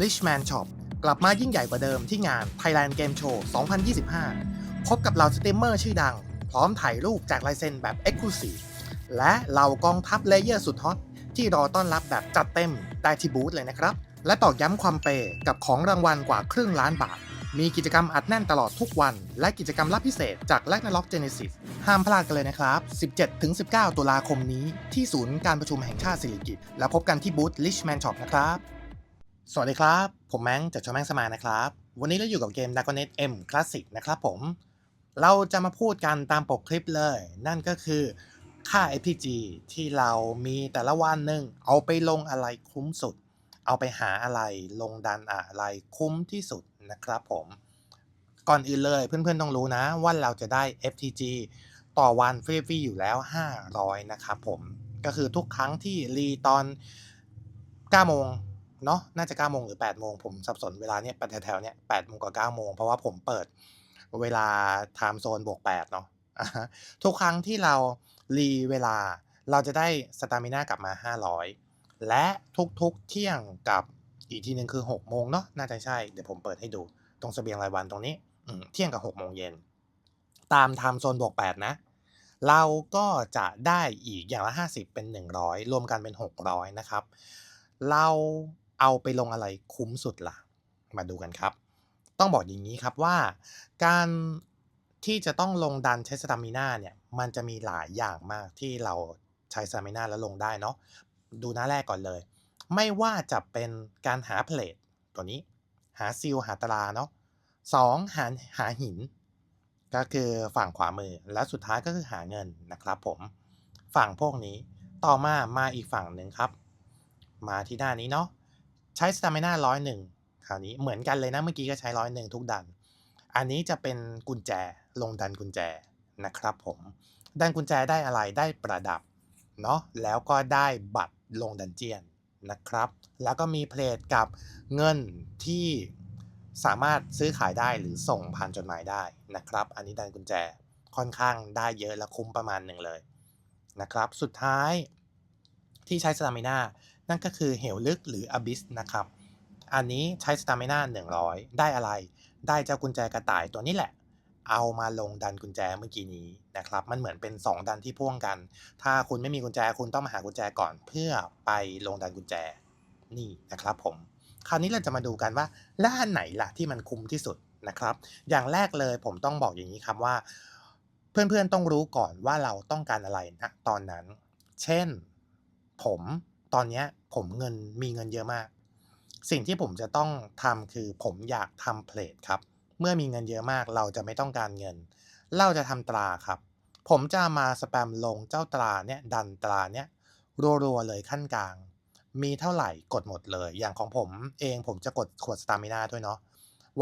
Richman Shop กลับมายิ่งใหญ่กว่าเดิมที่งาน Thailand Game Show 2025 พบกับเหล่าสตรีมเมอร์ชื่อดัง พร้อมถ่ายรูปแจกลายเซ็นแบบ Exclusive และเหล่ากองทัพเลเยอร์สุดฮอตที่รอต้อนรับแบบจัดเต็มได้ที่บูธเลยนะครับ และตอกย้ำความเปย์กับของรางวัลกว่าครึ่งล้านบาท มีกิจกรรมอัดแน่นตลอดทุกวัน และกิจกรรมลับพิเศษจาก l a g n a r o k Genesis ห้ามพลาดกันเลยนะครับ 17-19 ตุลาคมนี้ที่ศูนย์การประชุมแห่งชาติสิริกิติ์แล้วพบกันที่บูธ Richman Shop นะครับ สวัสดีครับ ผมแมงจากชอแมงสมานะครับ วันนี้เราอยู่กับเกม Dragonet M Classic นะครับผม เราจะมาพูดกันตามปกคลิปเลย นั่นก็คือค่า FPG ที่เรามีแต่ละวันหนึ่งเอาไปลงอะไรคุ้มสุด เอาไปหาอะไรลงดันอะไรคุ้มที่สุดนะครับผม ก่อนอื่นเลยเพื่อนๆต้องรู้นะว่าเราจะได้ FTG ต่อวันฟรีๆอยู่แล้ว 500 นะครับผม ก็คือทุกครั้งที่รีตอน9โมง เนาะน่าจะ9โมงหรือ8โมงผมสับสนเวลาเนี่ยแถวๆเนี่ย8โมงกับ9โมงเพราะว่าผมเปิดเวลาไทม์โซนบวก8เนาะทุกครั้งที่เรารีเวลาเราจะได้สตามิน่ากลับมา 500 และทุกๆเที่ยงกับอีกทีหนึ่งคือ6โมงเนาะน่าจะใช่เดี๋ยวผมเปิดให้ดูตรงเสบียงรายวันตรงนี้เที่ยงกับ6โมงเย็นตามไทม์โซนบวก8นะเราก็จะได้อีกอย่างละ 50 เป็น 100 รวมกันเป็น 600 นะครับ เรา เอาไปลงอะไรคุ้มสุดล่ะ มาดูกันครับ ต้องบอกอย่างนี้ครับว่า การที่จะต้องลงดันใช้สตามิน่าเนี่ย มันจะมีหลายอย่างมากที่เราใช้สตามิน่าแล้วลงได้เนาะ ดูหน้าแรกก่อนเลย ไม่ว่าจะเป็นการหาเพลทตัวนี้ หาซิลหาตราเนาะสองหาหาหิน ก็คือฝั่งขวามือ และสุดท้ายก็คือหาเงินนะครับผม ฝั่งพวกนี้ ต่อมามาอีกฝั่งหนึ่งครับ มาที่หน้านี้เนาะ ใช้สตามิน่าร้อยหนึ่งคราวนี้เหมือนกันเลยนะเมื่อกี้ก็ใช้ร้อยหนึ่งทุกดัน อันนี้จะเป็นกุญแจลงดันกุญแจนะครับผม ดันกุญแจได้อะไรได้ประดับเนาะแล้วก็ได้บัตรลงดันเจียนนะครับ แล้วก็มีเพลทกับเงินที่สามารถซื้อขายได้หรือส่งผ่านจดหมายได้นะครับ อันนี้ดันกุญแจค่อนข้างได้เยอะและคุ้มประมาณหนึ่งเลยนะครับ สุดท้ายที่ใช้สตามิน่า นั่นก็คือเหวลึกหรืออ b บิสนะครับ อันนี้ใช้สตามิน่า100 ได้อะไร ได้เจ้ากุญแจกระต่ายตัวนี้แหละ เอามาลงดันกุญแจเมื่อกี้นี้นะครับ มันเหมือนเป็น 2 ดันที่พ่วงกัน ถ้าคุณไม่มีกุญแจคุณต้องมาหากุญแจก่อนเพื่อไปลงดันกุญแจนี่นะครับผม คราวนี้เราจะมาดูกันว่าแล้วอันไหนล่ะที่มันคุ้มที่สุดนะครับ อย่างแรกเลยผมต้องบอกอย่างนี้ครับว่า เพื่อนๆต้องรู้ก่อนว่าเราต้องการอะไรนะตอนนั้น เช่น ผม ตอนนี้ผมเงินมีเงินเยอะมาก สิ่งที่ผมจะต้องทำคือผมอยากทำเพลทครับ เมื่อมีเงินเยอะมากเราจะไม่ต้องการเงิน เราจะทำตราครับ ผมจะมาสแปมลงเจ้าตราเนี่ยดันตราเนี่ยรัวๆเลยขั้นกลาง มีเท่าไหร่กดหมดเลย อย่างของผมเองผมจะกดขวดสตามิน่าด้วยเนาะ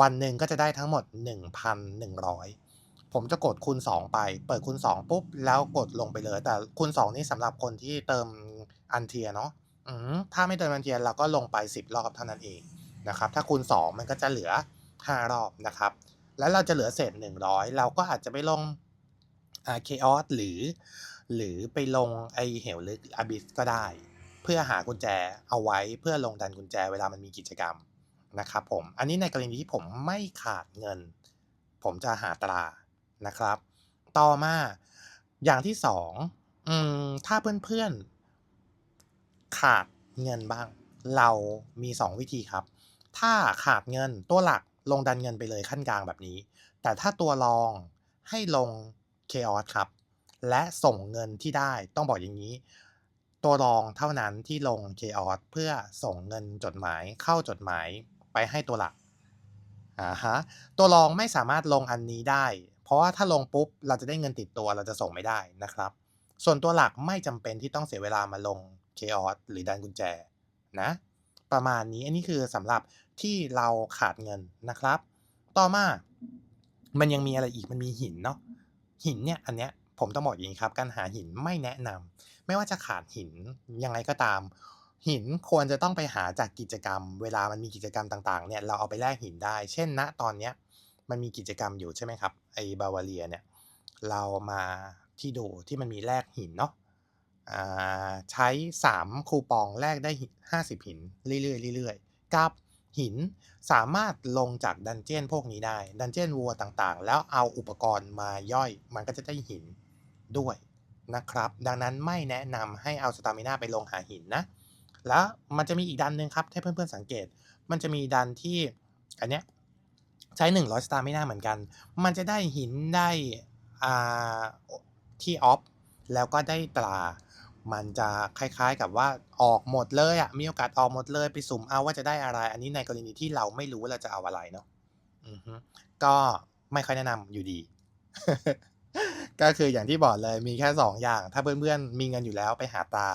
วันหนึ่งก็จะได้ทั้งหมด 1,100 ผมจะกดคูณ 2 ไป เปิดคูณ 2 ปุ๊บ แล้วกดลงไปเลย แต่คูณ 2 นี่สำหรับคนที่เติมอันเทียเนาะ ถ้าไม่เติมอันเทียเราก็ลงไป 10 รอบเท่านั้นเองนะครับ ถ้าคูณ 2 มันก็จะเหลือ 5 รอบนะครับ แล้วเราจะเหลือเศษ 100 เราก็อาจจะไปลงอ่าเคออสหรือ หรือไปลงไอเหวลึกอ b บิสก็ได้ เพื่อหากุญแจเอาไว้เพื่อลงดันกุญแจเวลามันมีกิจกรรมนะครับผม อันนี้ในกรณีที่ผมไม่ขาดเงิน ผมจะหาตรานะครับ ต่อมาอย่างที่สองอถ้าเพื่อนๆ ขาดเงินบ้าง เรามี 2 วิธีครับ ถ้าขาดเงินตัวหลักลงดันเงินไปเลยขั้นกลางแบบนี้ แต่ถ้าตัวรองให้ลงเคออสครับ และส่งเงินที่ได้ต้องบอกอย่างนี้ ตัวรองเท่านั้นที่ลงเคออสเพื่อส่งเงินจดหมายเข้าจดหมายไปให้ตัวหลักอ่าฮะตัวรองไม่สามารถลงอันนี้ได้ เพราะว่าถ้าลงปุ๊บเราจะได้เงินติดตัวเราจะส่งไม่ได้นะครับ ส่วนตัวหลักไม่จำเป็นที่ต้องเสียเวลามาลง เคออสหรือดันกุญแจนะ ประมาณนี้อันนี้คือสำหรับที่เราขาดเงินนะครับ ต่อมา มันยังมีอะไรอีกมันมีหินเนาะหินเนี่ยอันเนี้ยผมต้องบอกอย่างนี้ครับ การหาหินไม่แนะนำไม่ว่าจะขาดหินยังไงก็ตาม หินควรจะต้องไปหาจากกิจกรรม เวลามันมีกิจกรรมต่างๆเนี่ยเราเอาไปแลกหินได้ เช่นณตอนเนี้ยมันมีกิจกรรมอยู่ใช่ไหมครับไอบาวาเรียเนี่ยเรามาที่ดูที่มันมีแลกหินเนาะ ใช้ 3 คูปองแลกได้หิน50 หิน เรื่อยๆเรื่อยๆกับหินสามารถลงจากดันเจียนพวกนี้ได้ ดันเจียนวัวต่างๆ แล้วเอาอุปกรณ์มาย่อย มันก็จะได้หินด้วยนะครับ ดังนั้นไม่แนะนำให้เอาสตามินาไปลงหาหินนะ แล้วมันจะมีอีกดันหนึ่งครับให้เพื่อนๆสังเกต มันจะมีดันที่อันเนี้ยใช้ 100สตามิน่าเหมือนกัน มันจะได้หินได้อ่าที่ออฟแล้วก็ได้ตรา มันจะคล้ายๆกับว่าออกหมดเลยอะมีโอกาสออกหมดเลยไปสุ่มเอาว่าจะได้อะไร อันนี้ในกรณีที่เราไม่รู้ว่าเราจะเอาอะไรเนาะก็ไม่ค่อยแนะนำอยู่ดี ก็คืออย่างที่บอกเลยมีแค่ 2 อย่าง ถ้าเพื่อนๆมีเงินอยู่แล้วไปหาตา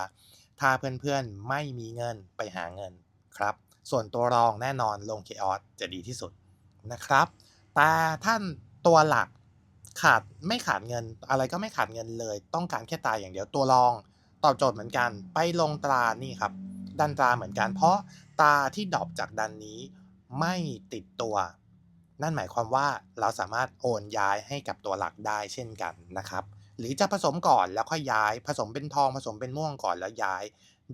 ถ้าเพื่อนๆไม่มีเงินไปหาเงินครับ ส่วนตัวรองแน่นอนลงเคออสจะดีที่สุดนะครับแต่ท่านตัวหลักขาดไม่ขาดเงินอะไรก็ไม่ขาดเงินเลย ต้องการแค่ตายอย่างเดียวตัวรอง ตอบโจทย์เหมือนกัน ไปลงตรานี่ครับ ดันตราเหมือนกัน เพราะตาที่ดรอปจากดันนี้ไม่ติดตัว นั่นหมายความว่าเราสามารถโอนย้ายให้กับตัวหลักได้เช่นกันนะครับ หรือจะผสมก่อนแล้วค่อยย้าย ผสมเป็นทองผสมเป็นม่วงก่อนแล้วย้าย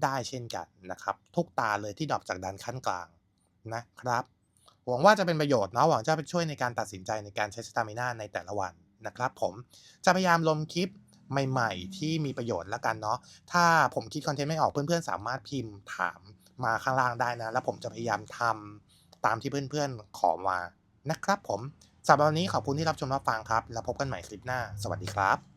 ได้เช่นกันนะครับ ทุกตาเลยที่ดรอปจากดันขั้นกลางนะครับหวังว่าจะเป็นประโยชน์เนาะหวังจะไปช่วยในการตัดสินใจในการใช้สตามินาในแต่ละวันนะครับ ผมจะพยายามลงคลิป ใหม่ ๆ ที่มีประโยชน์แล้วกันเนาะถ้าผมคิดคอนเทนต์ไม่ออกเพื่อนๆ สามารถพิมพ์ถามมาข้างล่างได้นะ แล้วผมจะพยายามทำตามที่เพื่อนๆ ขอมานะครับผมสำหรับวันนี้ขอบคุณที่รับชมรับฟังครับ แล้วพบกันใหม่คลิปหน้า สวัสดีครับ